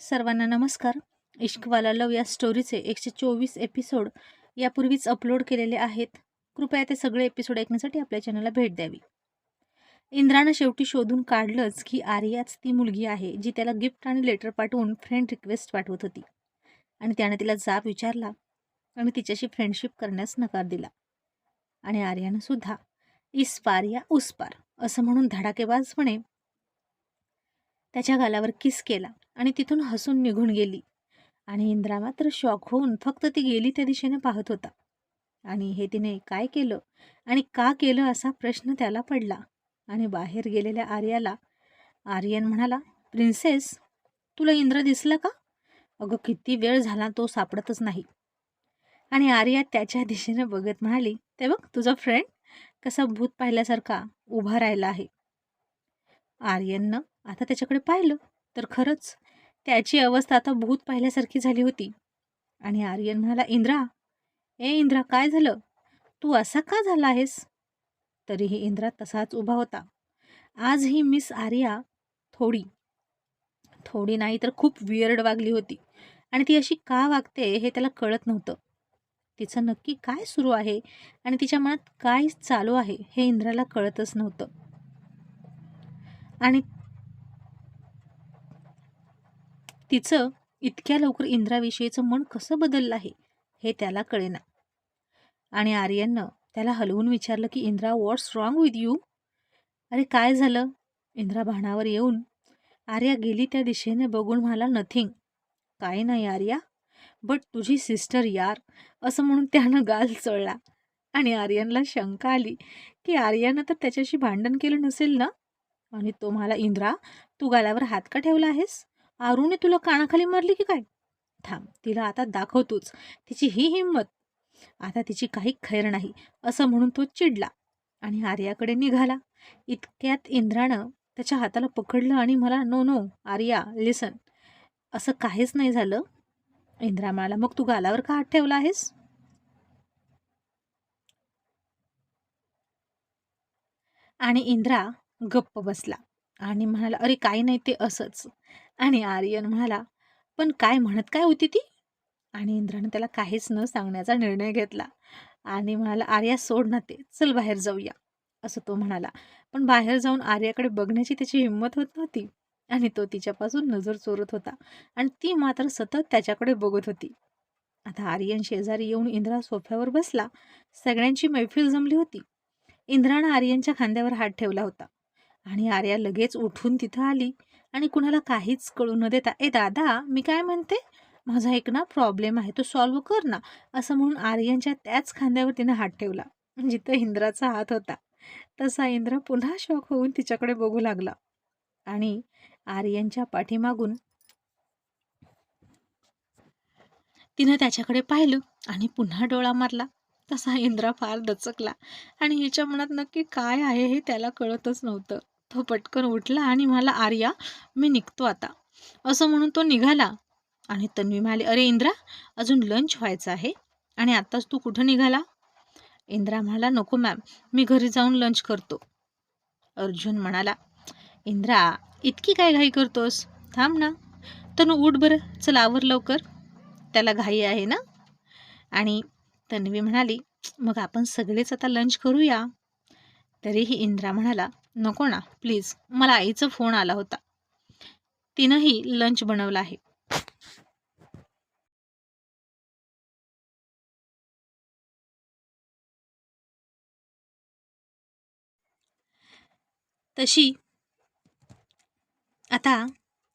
सर्वांना नमस्कार. इश्कवाला लव या स्टोरीचे एकशे चोवीस एपिसोड यापूर्वीच अपलोड केलेले आहेत. कृपया ते सगळे एपिसोड ऐकण्यासाठी आपल्या चॅनलला भेट द्यावी. इंद्रानं शेवटी शोधून काढलंच की आर्याच ती मुलगी आहे जी त्याला गिफ्ट आणि लेटर पाठवून फ्रेंड रिक्वेस्ट पाठवत होती. आणि त्यानं तिला जाब विचारला आणि तिच्याशी फ्रेंडशिप करण्यास नकार दिला. आणि आर्यानं सुद्धा इस पार या उस पार असं म्हणून धडाकेबाजपणे त्याच्या गालावर किस केला. आणि तिथून हसून निघून गेली. आणि इंद्रा मात्र शॉक होऊन फक्त ती गेली त्या दिशेने पाहत होता. आणि हे तिने काय केलं? आणि का केलं असा प्रश्न त्याला पडला. आणि बाहेर गेलेल्या आर्याला आर्यन म्हणाला प्रिन्सेस तुला इंद्र दिसला का? अगं किती वेळ झाला तो सापडतच नाही. आणि आर्या त्याच्या दिशेने बघत म्हणाली ते बघ तुझा फ्रेंड कसा भूत पाहिल्यासारखा उभा राहिला आहे. आर्यननं आता त्याच्याकडे पाहिलं तर खरंच त्याची अवस्था आता भूत पाहिल्यासारखी झाली होती. आणि आर्यन म्हणाला इंद्रा ए इंद्रा काय झालं? तू असा का झाला आहेस? तरीही इंद्रा तसाच उभा होता. आज ही मिस आर्या थोडी थोडी नाही तर खूप वियर्ड वागली होती. आणि ती अशी का वागते हे त्याला कळत नव्हतं. तिचं नक्की काय सुरू आहे आणि तिच्या मनात काय चालू आहे हे इंद्राला कळतच नव्हतं. आणि तिचं इतक्या लवकर इंद्राविषयीचं मन कसं बदललं आहे हे त्याला कळेना. आणि आर्यननं त्याला हलवून विचारलं की Indra what's wrong with you अरे काय झालं? इंद्रा भाणावर येऊन आर्या गेली त्या दिशेने बघून म्हणाला नथिंग काय नाही आर्या. बट तुझी सिस्टर यार असं म्हणून त्यानं गाल चळला आणि आर्यनला शंका आली की आर्यानं तर त्याच्याशी भांडण केलं नसेल ना? आणि तो मला इंद्रा तू गालावर हात का ठेवला आहेस? आरूने तुला कानाखाली मारली की काय? थांब तिला आता दाखवतोच. तिची ही हिंमत. आता तिची काही खैर नाही असं म्हणून तो चिडला आणि आर्याकडे निघाला. इतक्यात इंद्रानं त्याच्या हाताला पकडलं आणि मला नो नो आर्या लिसन असं काहीच नाही झालं. इंद्रा म्हणाला मग तू गालावर का हात ठेवला आहेस? आणि इंद्रा गप्प बसला आणि म्हणाला अरे काही नाही ते असंच. आणि आर्यन म्हणाला पण काय म्हणत काय होती ती? आणि इंद्रानं त्याला काहीच न सांगण्याचा निर्णय घेतला. आणि म्हणाला आर्या सोड ना ते. चल बाहेर जाऊया. असं तो म्हणाला. पण बाहेर जाऊन आर्याकडे बघण्याची त्याची हिंमत होत नव्हती आणि तो तिच्यापासून नजर चोरत होता आणि ती मात्र सतत त्याच्याकडे बघत होती. आता आर्यन शेजारी येऊन इंद्रा सोफ्यावर बसला. सगळ्यांची मैफिल जमली होती. इंद्रानं आर्यनच्या खांद्यावर हात ठेवला होता आणि आर्या लगेच उठून तिथं आली. आणि कुणाला काहीच कळू न देता ए दादा मी काय म्हणते? माझा एक ना प्रॉब्लेम आहे तो सॉल्व्ह कर ना. असं म्हणून आर्यनच्या त्याच खांद्यावर तिनं हात ठेवला. जिथं इंद्राचा हात होता तसा इंद्र पुन्हा शॉक होऊन तिच्याकडे बघू लागला. आणि आर्यनच्या पाठीमागून तिनं त्याच्याकडे पाहिलं आणि पुन्हा डोळा मारला. तसा इंद्रा फार दचकला आणि हिच्या मनात नक्की काय आहे हे त्याला कळतच नव्हतं. तो पटकन उठला आणि मला आर्या मी निघतो आता. असं म्हणून तो निघाला. आणि तन्वी म्हणाली अरे इंद्रा अजून लंच व्हायचं आहे आणि आत्ताच तू कुठं निघाला? इंद्रा म्हणाला नको मॅम मी घरी जाऊन लंच करतो. अर्जुन म्हणाला इंद्रा इतकी काय घाई करतोस? थांब ना. तनू उठ बरं. चल आवर लवकर. त्याला घाई आहे ना? आणि तन्वी म्हणाली मग आपण सगळेच आता लंच करूया. तरीही इंद्रा म्हणाला नको ना प्लीज मला आईचा फोन आला होता. तिनंही लंच बनवलं आहे. तशी आता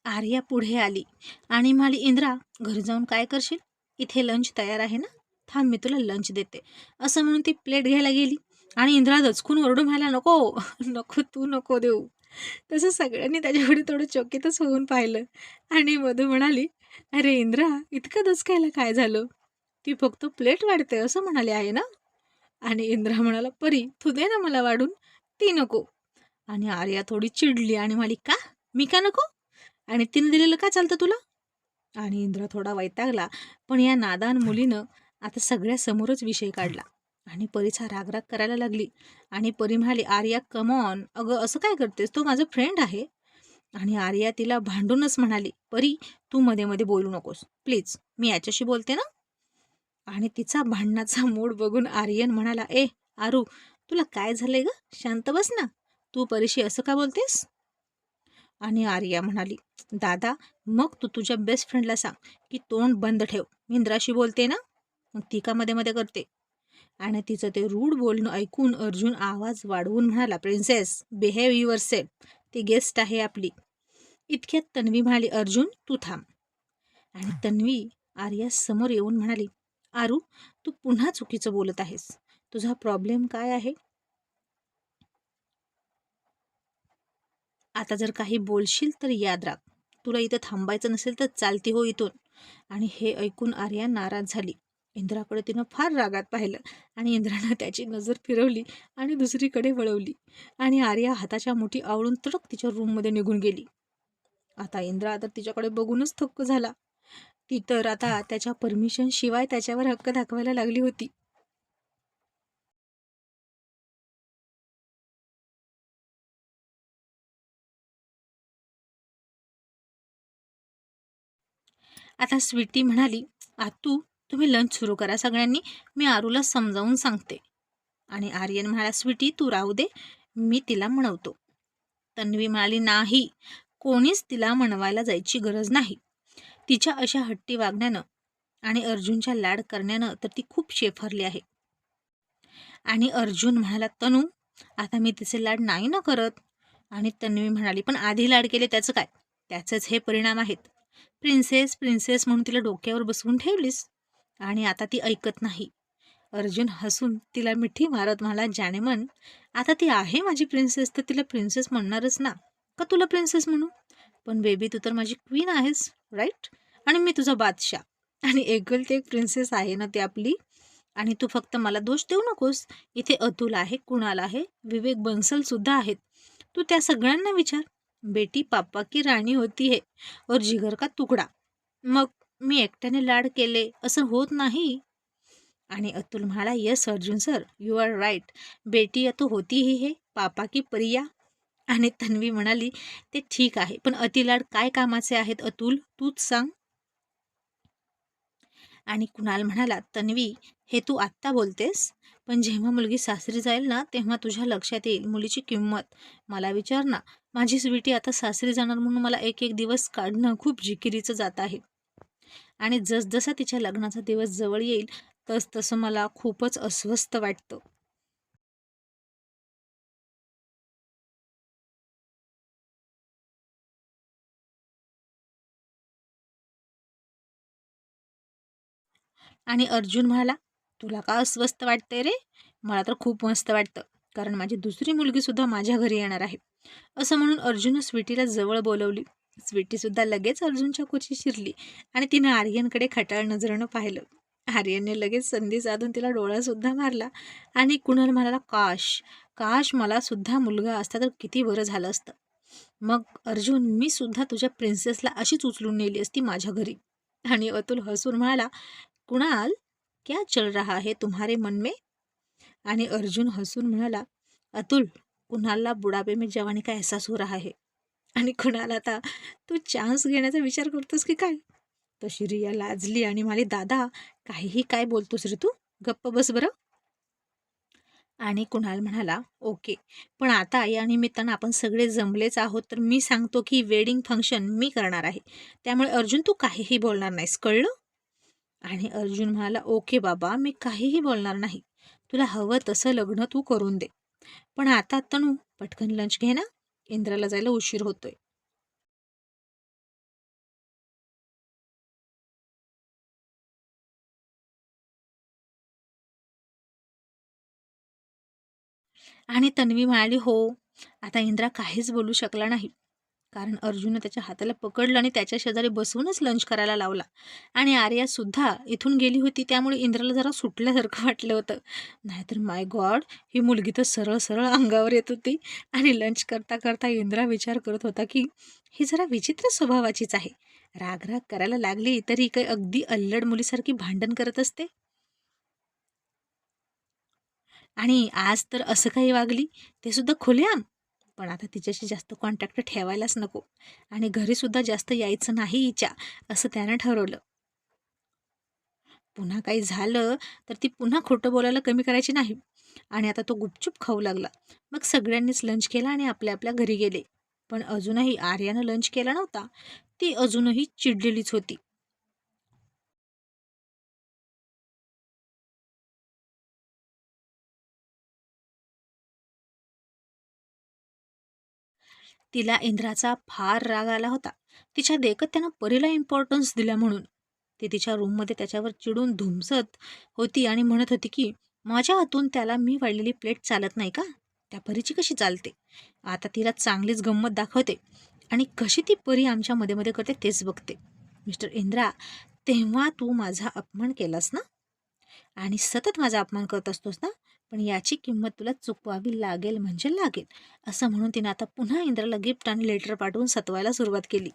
आर्या पुढे आली आणि म्हणाली इंद्रा घरी जाऊन काय करशील? इथे लंच तयार आहे ना? थांब मी तुला लंच देते. असं म्हणून ती प्लेट घ्यायला गेली. आणि इंद्रा दचकून ओरडून म्हणाला नको नको तू नको देऊ. तसं सगळ्यांनी त्याच्याकडे थोडं चकितच होऊन पाहिलं. आणि मधू म्हणाली अरे इंद्रा इतकं दचकायला काय झालं? ती फक्त प्लेट वाढते असं म्हणाली आहे ना? आणि इंद्रा म्हणाला परी तू दे ना मला वाढून ती नको. आणि आर्या थोडी चिडली आणि म्हणाली का? मी का नको? आणि तिने दिलेलं का चालतं तुला? आणि इंद्रा थोडा वैतागला पण या नादान मुलीनं आता सगळ्यासमोरच विषय काढला. आणि परीचा रागराग करायला लागली. आणि परी म्हणाली आर्या कमॉन अगं असं काय करतेस? तो माझा फ्रेंड आहे. आणि आर्या तिला भांडूनच म्हणाली परी तू मध्ये मध्ये बोलू नकोस. प्लीज मी याच्याशी बोलते ना. आणि तिचा भांडणाचा मूड बघून आर्यन म्हणाला ए आरू तुला काय झालंय ग? शांत बस ना. तू परीशी असं का बोलतेस? आणि आर्या म्हणाली दादा मग तू तुझ्या बेस्ट फ्रेंडला सांग की तोंड बंद ठेव. मी इंद्राशी बोलते ना. मग ती का मध्ये मध्ये करते? आणि तिचं ते रूढ बोलणं ऐकून अर्जुन आवाज वाढवून म्हणाला प्रिन्सेस बिहेव युअर सेल्फ ती गेस्ट आहे आपली. इतक्यात तन्वी म्हणाली अर्जुन तू थांब. आणि तन्वी आर्या समोर येऊन म्हणाली आरू तू पुन्हा चुकीचं बोलत आहेस. तुझा प्रॉब्लेम काय आहे? आता जर काही बोलशील तर याद राख. तुला इथं थांबायचं नसेल तर चालती हो इथून. आणि हे ऐकून आर्या नाराज झाली. इंद्राकडे तिनं फार रागात पाहिलं आणि इंद्रानं त्याची नजर फिरवली आणि दुसरीकडे वळवली आणि आर्या हाताच्या मुठी आवळून तडक तिच्या रूममध्ये निघून गेली. आता इंद्रा तर तिच्याकडे बघूनच थक्क झाला. ती तर आता त्याच्या परमिशन शिवाय त्याच्यावर हक्क दाखवायला लागली होती. आता स्वीटी म्हणाली आतू तुम्ही लंच सुरू करा. सगळ्यांनी मी आरूला समजावून सांगते. आणि आर्यन म्हणाला स्वीटी तू राहू दे. मी तिला म्हणवतो. तन्वी म्हणाली नाही. कोणीच तिला म्हणवायला जायची गरज नाही. तिच्या अशा हट्टी वागण्यानं आणि अर्जुनच्या लाड करण्यानं तर ती खूप शेफरली आहे. आणि अर्जुन म्हणाला तनू आता मी तिचे लाड नाही ना करत. आणि तन्वी म्हणाली पण आधी लाड केले त्याचं काय? त्याचेच हे परिणाम आहेत. प्रिन्सेस प्रिन्सेस म्हणून तिला डोक्यावर बसवून ठेवलीस. आणि आता ती ऐकत नाही. अर्जुन हसून तिला मिठी मारत म्हणाला ज्याने म्हण आता ती आहे माझी प्रिन्सेस तर तिला प्रिन्सेस म्हणणारच ना. का तुला प्रिन्सेस म्हणू? पण बेबी तू तर माझी क्वीन आहेस राईट आणि मी तुझा बादशाह. आणि एकलती एक प्रिन्सेस आहे ना ती आपली. आणि तू फक्त मला दोष देऊ नकोस. इथे अतुल आहे कुणाल आहे विवेक बन्सल सुद्धा आहेत. तू त्या सगळ्यांना विचार. बेटी पापा की राणी होती है और जिगर का तुकडा. मग मी एकट्याने लाड केले असं होत नाही. आणि अतुल म्हणाला yes Arjun sir you are right. बेटी तो होती ही हे पापा की परिया. आणि तन्वी म्हणाली ते ठीक आहे पण अतिलाड काय कामाचे आहेत अतुल? तूच सांग. आणि कुणाल म्हणाला तन्वी हे तू आत्ता बोलतेस? पण जेव्हा मुलगी सासरी जाईल ना तेव्हा तुझ्या लक्षात येईल मुलीची किंमत. मला विचार ना माझी स्वीटी आता सासरी जाणार म्हणून मला एक एक दिवस काढणं खूप जिकिरीचं जात आहे. आणि जसजसा तिच्या लग्नाचा दिवस जवळ येईल तस तसं मला खूपच अस्वस्थ वाटतं. आणि अर्जुन म्हणाला तुला का अस्वस्थ वाटतंय रे? मला तर खूप मस्त वाटतं कारण माझी दुसरी मुलगीसुद्धा माझ्या घरी येणार आहे. असं म्हणून अर्जुन स्वीटीला जवळ बोलवली. स्वीटीसुद्धा लगेच अर्जुनच्या कुची शिरली आणि तिनं आर्यनकडे खटाळ नजरेनं पाहिलं. आर्यनने लगेच संधी साधून तिला डोळासुद्धा मारला आणि कुणाल म्हणाला काश काश मला सुद्धा मुलगा असता तर किती बरं झालं असतं. मग अर्जुन मी सुद्धा तुझ्या प्रिन्सेसला अशीच उचलून नेली असती माझ्या घरी. आणि अतुल हसून म्हणाला कुणाल क्या चल रहा है तुम्हारे मन में? आणि अर्जुन हसून म्हणाला अतुल कुणालला बुढापे में जवानी का एहसास हो रहा है? आणि कुणाल आता तू चान्स घेण्याचा विचार करतोस की काय? तशी रिया लाजली आणि मला दादा काहीही काय बोलतोस रे तू? गप्प बस बरं. आणि कुणाल म्हणाला ओके पण आता या निमित्तानं आपण सगळे जमलेच आहोत तर मी सांगतो की वेडिंग फंक्शन मी करणार आहे. त्यामुळे अर्जुन तू काहीही बोलणार नाहीस कळलं? आणि अर्जुन म्हणाला ओके बाबा मी काहीही बोलणार नाही. तुला हवं तसं लग्न तू करून दे. पण आता तणू पटकन लंच घे ना. इंद्राला जायला उशीर होतोय. आणि तन्वी म्हणाली हो आता इंद्रा काहीच बोलू शकला नाही. कारण अर्जुननं त्याच्या हाताला पकडलं आणि त्याच्या शेजारी बसवूनच लंच करायला लावला. आणि आर्यासुद्धा इथून गेली होती त्यामुळे इंद्राला जरा सुटल्यासारखं वाटलं होतं. नाहीतर माय गॉड ही मुलगी तर सरळ सरळ अंगावर येत होती. आणि लंच करता करता इंद्रा विचार करत होता की ही जरा विचित्र स्वभावाचीच आहे. राग राग करायला लागली तरी काही अगदी अल्लड मुलीसारखी भांडण करत असते. आणि आज तर असं काही वागली? ते सुद्धा खुलेआम. पण आता तिच्याशी जास्त कॉन्टॅक्ट ठेवायलाच नको. आणि घरीसुद्धा जास्त यायचं नाही हिच्या असं त्यानं ठरवलं. पुन्हा काही झालं तर ती पुन्हा खोटं बोलायला कमी करायची नाही. आणि आता तो गुपचूप खाऊ लागला. मग सगळ्यांनीच लंच केला आणि आपल्या आपल्या घरी गेले. पण अजूनही आर्यानं लंच केला नव्हता. ती अजूनही चिडलेलीच होती. तिला इंद्राचा फार राग आला होता. तिच्या देखत त्यानं परीला इम्पॉर्टन्स दिला म्हणून. ती तिच्या रूममध्ये त्याच्यावर चिडून धुमसत होती आणि म्हणत होती की माझ्या हातून त्याला मी वाढलेली प्लेट चालत नाही का? त्या परीची कशी चालते? आता तिला चांगलीच गंमत दाखवते आणि कशी ती परी आमच्या मध्ये मध्ये करते तेच बघते. मिस्टर इंद्रा तेव्हा तू माझा अपमान केलास ना? आणि सतत माझा अपमान करत असतोस ना? पण याची किंमत तुला चुकवावी लागेल म्हणजे लागेल. असं म्हणून तिने आता पुन्हा इंद्राला गिफ्ट आणि लेटर पाठवून सतवायला सुरुवात केली.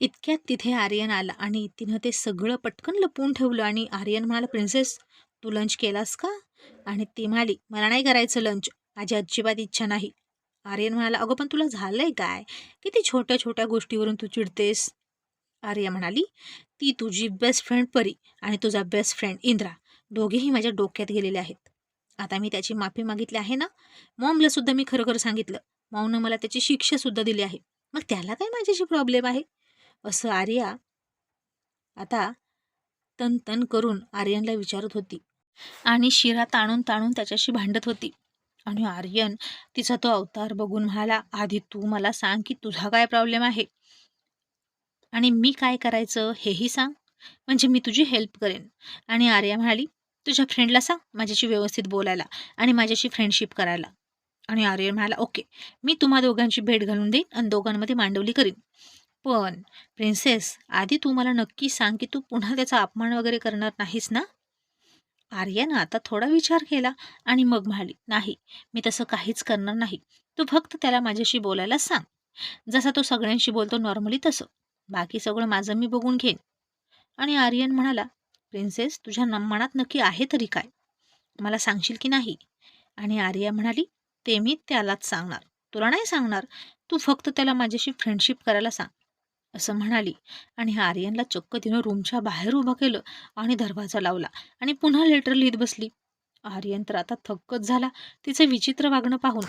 इतक्यात तिथे आर्यन आला आणि तिनं ते सगळं पटकन लपवून ठेवलं आणि आर्यन म्हणाला प्रिन्सेस तू लंच केलास का? आणि ती म्हणाली मला नाही करायचं लंच माझी अजिबात इच्छा नाही. आर्यन म्हणाला अगं पण तुला झालंय काय? किती छोट्या छोट्या गोष्टीवरून तू चिडतेस. आर्या म्हणाली ती तुझी बेस्ट फ्रेंड परी आणि तुझा बेस्ट फ्रेंड इंद्रा. दोघेही माझ्या डोक्यात गेलेले आहेत. आता मी त्याची माफी मागितली आहे ना? मॉमला सुद्धा मी खरं खरं सांगितलं. मॉमनं मला त्याची शिक्षा सुद्धा दिली आहे. मग त्याला काय माझ्याशी प्रॉब्लेम आहे? असं आर्या आता तन तन करून आर्यनला विचारत होती. आणि शिरा ताणून ताणून त्याच्याशी भांडत होती. आणि आर्यन तिचा तो अवतार बघून म्हणाला आधी तू मला सांग की तुझा काय प्रॉब्लेम आहे? आणि मी काय करायचं हेही सांग. म्हणजे मी तुझी हेल्प करेन. आणि आर्या म्हणाली तुझ्या फ्रेंडला सांग माझ्याशी व्यवस्थित बोलायला आणि माझ्याशी फ्रेंडशिप करायला. आणि आर्यन म्हणाला ओके मी तुम्हा दोघांची भेट घालून देईन आणि दोघांमध्ये मांडवली करीन. पण प्रिन्सेस आधी तू मला नक्की सांग की तू पुन्हा त्याचा अपमान वगैरे करणार नाहीस ना? आर्यानं आता थोडा विचार केला आणि मग म्हणाली नाही मी तसं काहीच करणार नाही. तू फक्त त्याला माझ्याशी बोलायला सांग. जसा तो सगळ्यांशी बोलतो नॉर्मली तसं. बाकी सगळं माझं मी बघून घेईन. आणि आर्यन म्हणाला प्रिन्सेस तुझ्या मनात नक्की आहे तरी काय? मला सांगशील की नाही? आणि आर्या म्हणाली ते मी त्यालाच सांगणार. तुला नाही सांगणार. तू फक्त त्याला माझ्याशी फ्रेंडशिप करायला सांग. असं म्हणाली. आणि आर्यनला चक्क तिनं रूमच्या बाहेर उभं केलं आणि दरवाजा लावला आणि पुन्हा लेटर लिहित बसली. आर्यन तर आता थक्कच झाला तिचं विचित्र वागणं पाहून.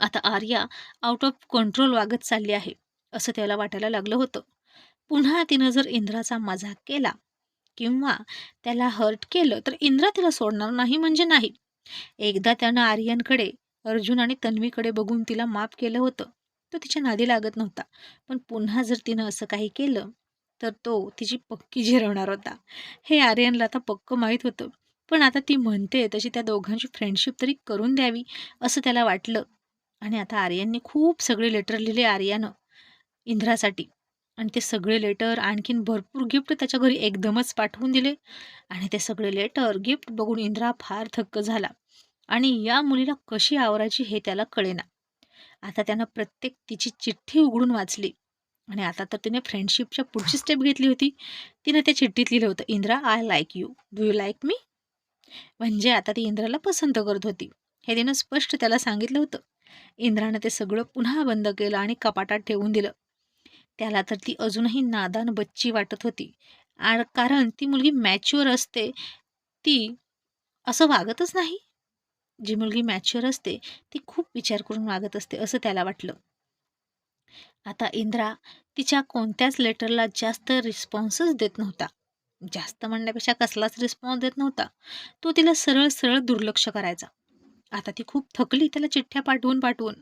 आता आर्या आउट ऑफ कंट्रोल वागत चालली आहे असं त्याला वाटायला लागलं होतं. पुन्हा तिनं जर इंद्राचा मजाक केला किंवा त्याला हर्ट केलं तर इंद्रा तिला सोडणार नाही म्हणजे नाही. एकदा त्यानं आर्यनकडे अर्जुन आणि तन्वीकडे बघून तिला माफ केलं होतं. तो तिच्या नादी लागत नव्हता. पण पुन्हा जर तिनं असं काही केलं तर तो तिची पक्की झिरवणार होता. हे आर्यनला आता पक्क माहीत होतं. पण आता ती म्हणते तशी त्या दोघांची फ्रेंडशिप तरी करून द्यावी असं त्याला वाटलं. आणि आता आर्यनने खूप सगळे लेटर लिहिले आर्यानं इंद्रासाठी. आणि ते सगळे लेटर आणखीन भरपूर गिफ्ट त्याच्या घरी एकदमच पाठवून दिले. आणि ते सगळे लेटर गिफ्ट बघून इंद्रा फार थक्क झाला. आणि या मुलीला कशी आवरायची हे त्याला कळेना. आता त्यानं प्रत्येक तिची चिठ्ठी उघडून वाचली. आणि आता तर तिने फ्रेंडशिपच्या पुढची स्टेप घेतली होती. तिने त्या चिठ्ठीत लिहिलं होतं Indra I like you do you like me म्हणजे आता ती इंद्राला पसंत करत होती. हे तिनं स्पष्ट त्याला सांगितलं होतं. इंद्रानं ते सगळं पुन्हा बंद केलं आणि कपाटात ठेवून दिलं. त्याला तर ती अजूनही नादान बच्ची वाटत होती. आणि कारण ती मुलगी मॅच्युअर असते ती असं वागतच नाही. जी मुलगी मॅच्युअर असते ती खूप विचार करून वागत असते असं त्याला वाटलं. आता इंद्रा तिच्या कोणत्याच लेटरला जास्त रिस्पॉन्सच देत नव्हता. जास्त म्हणण्यापेक्षा कसलाच रिस्पॉन्स देत नव्हता. तो तिला सरळ सरळ दुर्लक्ष करायचा. आता ती खूप थकली त्याला चिठ्ठ्या पाठवून पाठवून.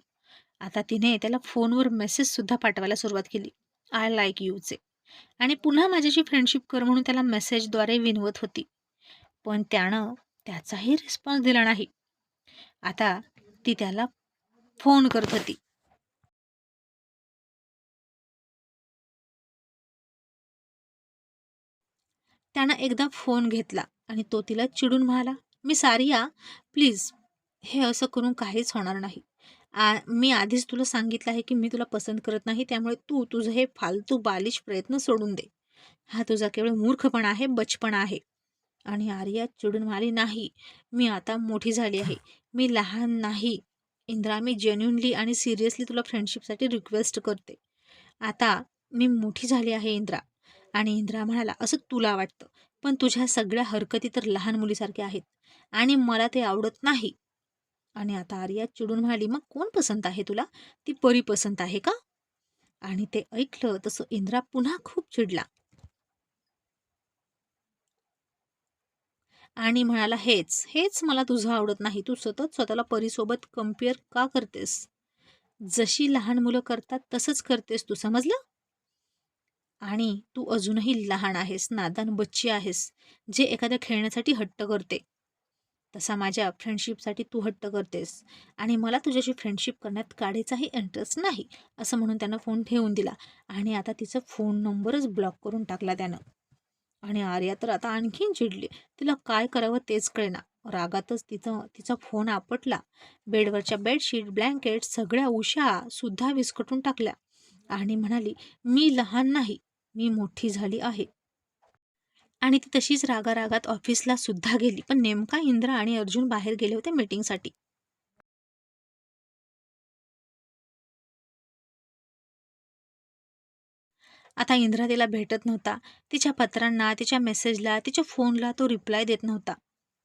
आता तिने त्याला फोनवर मेसेजसुद्धा पाठवायला सुरुवात केली. आय लाईक यूचे आणि पुन्हा माझ्याशी फ्रेंडशिप कर म्हणून त्याला मेसेजद्वारे विनवत होती. पण त्यानं त्याचाही रिस्पॉन्स दिला नाही. आता ती त्याला फोन करत होती. त्यानं एकदा फोन घेतला आणि तो तिला चिडून म्हणाला मी सारिया प्लीज हे असं करून काहीच होणार नाही. आ मी आधीच तुला सांगितलं आहे की मी तुला पसंत करत नाही त्यामुळे तू तुझं हे फालतू बालिश प्रयत्न सोडून दे. हा तुझा केवळ मूर्खपणा आहे बचपणा आहे. आणि आर्या चिडून म्हणाली नाही मी आता मोठी झाली आहे. मी लहान नाही. इंद्रा मी जेन्युनली आणि सिरियसली तुला फ्रेंडशिपसाठी रिक्वेस्ट करते. आता मी मोठी झाली आहे इंद्रा. आणि इंद्रा म्हणाला असं तुला वाटतं पण तुझ्या सगळ्या हरकती तर लहान मुलीसारख्या आहेत आणि मला ते आवडत नाही. आणि आता आर्या चिडून म्हणाली मग कोण पसंत आहे तुला? ती परी पसंत आहे का? आणि ते ऐकलं तसं इंद्रा पुन्हा खूप चिडला. आणि म्हणाला हेच हेच मला तुझं आवडत नाही. तू सतत स्वतःला परीसोबत कंपेअर का करतेस? जशी लहान मुलं करतात तसंच करतेस तू समजलं? आणि तू अजूनही लहान आहेस नादान बच्ची आहेस जे एखाद्या खेळण्यासाठी हट्ट करते. तसा माझ्या फ्रेंडशिपसाठी तू हट्ट करतेस. आणि मला तुझ्याशी फ्रेंडशिप करण्यात काढायचाही इंटरेस्ट नाही असं म्हणून त्यानं फोन ठेवून दिला. आणि आता तिचा फोन नंबरच ब्लॉक करून टाकला त्यानं. आणि आर्या तर आता आणखीन चिडली. तिला काय करावं तेच कळेना. रागातच तिचं तिचा फोन आपटला. बेडवरच्या बेडशीट ब्लँकेट सगळ्या उशा सुद्धा विस्कटून टाकल्या. आणि म्हणाली मी लहान नाही. मी मोठी झाली आहे. आणि ती तशीच रागारागात ऑफिसला सुद्धा गेली. पण नेमका इंद्रा आणि अर्जुन बाहेर गेले होते मीटिंगसाठी आता इंद्रा तिला भेटत नव्हता. तिच्या पत्रांना तिच्या मेसेजला तिच्या फोनला तो रिप्लाय देत नव्हता.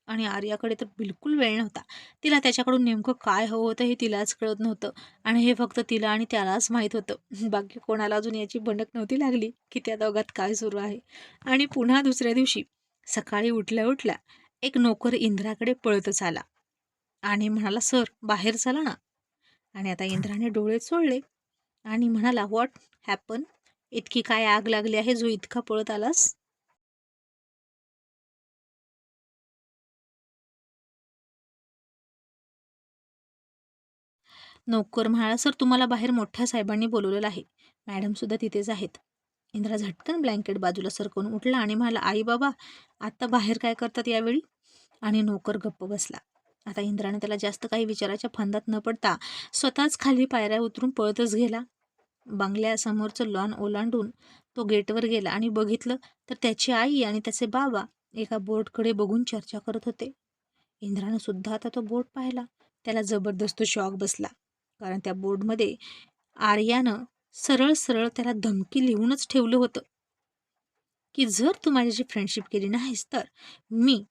आणि आर्याकडे तर बिलकुल वेळ नव्हता. तिला त्याच्याकडून नेमकं काय हवं होतं हे तिलाच कळत नव्हतं. आणि हे फक्त तिला आणि त्यालाच माहीत होतं. बाकी कोणाला अजून याची भंडक नव्हती लागली की त्या दोघात काय सुरू आहे. आणि पुन्हा दुसऱ्या दिवशी सकाळी उठल्या उठल्या एक नोकर इंद्राकडे पळतच आला. आणि म्हणाला सर बाहेर चला ना. आणि आता इंद्राने डोळे चोळले आणि म्हणाला व्हॉट हॅपन? इतकी काय आग लागली आहे? जो इतका पळत आलास? नोकर म्हणाला सर तुम्हाला बाहेर मोठ्या साहेबांनी बोलवलेलं आहे. मॅडमसुद्धा तिथेच आहेत. इंद्रा झटकन ब्लँकेट बाजूला सरकवून उठला आणि म्हणाला आई बाबा आत्ता बाहेर काय करतात यावेळी? आणि नोकर गप्प बसला. आता इंद्राने त्याला जास्त काही विचाराच्या फंदात न पडता स्वतःच खाली पायऱ्या उतरून पळतच गेला. बंगल्यासमोरचं लॉन ओलांडून तो गेटवर गेला आणि बघितलं तर त्याची आई आणि त्याचे बाबा एका बोर्डकडे बघून चर्चा करत होते. इंद्रानं सुद्धा आता तो बोट पाहिला. त्याला जबरदस्त शॉक बसला. कारण त्या बोर्डमध्ये आर्यानं सरळ सरळ त्याला धमकी लिहूनच ठेवलं होतं. की जर तू माझ्याशी फ्रेंडशिप केली नाहीस तर मी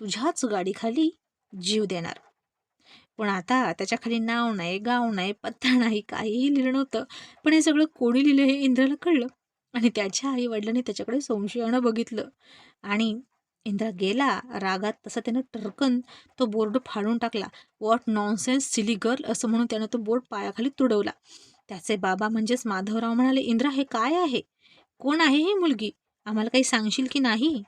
तुझ्याच गाडीखाली जीव देणार. पण आता त्याच्याखाली नाव नाही गाव नाही पत्ता नाही काहीही लिहिलं नव्हतं. पण हे सगळं कोणी लिहिलं हे इंद्राला कळलं. आणि त्याच्या आई वडिलांनी त्याच्याकडे संशयानं बघितलं. आणि इंद्रा गेला रागात तसा त्यानं टरकन तो बोर्ड फाडून टाकला. वॉट नॉनसेन्स सिली गर्ल असं म्हणून त्यानं तो बोर्ड पायाखाली तुडवला. त्याचे बाबा म्हणजेच माधवराव म्हणाले इंद्रा हे काय आहे? कोण आहे ही मुलगी? आम्हाला काही सांगशील की नाही?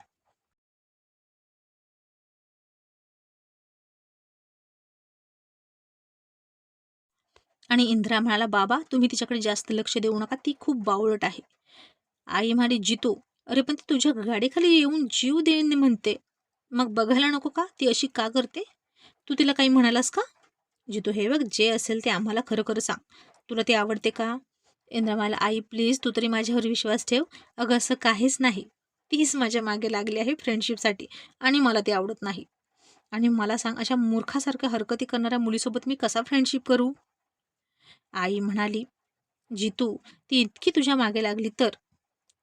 आणि इंद्रा म्हणाला बाबा तुम्ही तिच्याकडे जास्त लक्ष देऊ नका ती खूप बावळट आहे. आई म्हणाली जितो अरे पण ती तुझ्या गाडीखाली येऊन जीव देईन म्हणते. मग बघायला नको का? ती अशी का करते? तू तिला काही म्हणालास का? जितो हे बघ जे असेल ते आम्हाला खरं खरं सांग. तुला ते आवडते का? इंद्रा म्हणाला आई प्लीज तू तरी माझ्यावर विश्वास ठेव. अगं असं काहीच नाही. तीच माझ्या मागे लागली आहे फ्रेंडशिपसाठी आणि मला ते आवडत नाही. आणि मला सांग अशा मूर्खासारख्या हरकती करणाऱ्या मुलीसोबत मी कसा फ्रेंडशिप करू? आई म्हणाली जितू ती इतकी तुझ्या मागे लागली तर?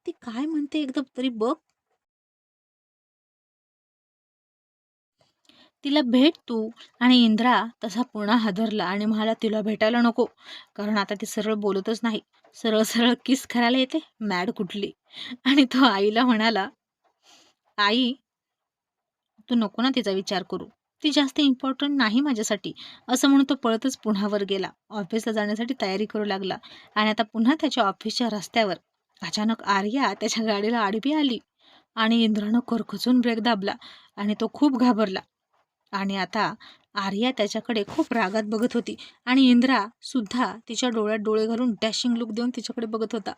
ती काय म्हणते एकदम तरी बघ. तिला भेट तू आणि इंद्रा तसा पुन्हा हादरला आणि म्हणाला तिला भेटायला नको कारण आता ती सरळ बोलतच नाही. सरळ सरळ किस करायला येते? मॅड कुठली? आणि तो आईला म्हणाला आई तू नको ना तिचा विचार करू. ती जास्त इम्पॉर्टंट नाही माझ्यासाठी असं म्हणून तो पळतच पुण्यावर गेला. ऑफिसला जाण्यासाठी तयारी करू लागला आणि आता पुन्हा त्याच्या ऑफिसच्या रस्त्यावर. अचानक आर्या त्याच्या गाडीला आडवी आली आणि इंद्रानं करखचून ब्रेक दाबला आणि तो खूप घाबरला. आणि आता आर्या त्याच्याकडे खूप रागात बघत होती आणि इंद्रा सुद्धा तिच्या डोळ्यात डोळे घालून डॅशिंग लुक देऊन तिच्याकडे बघत होता.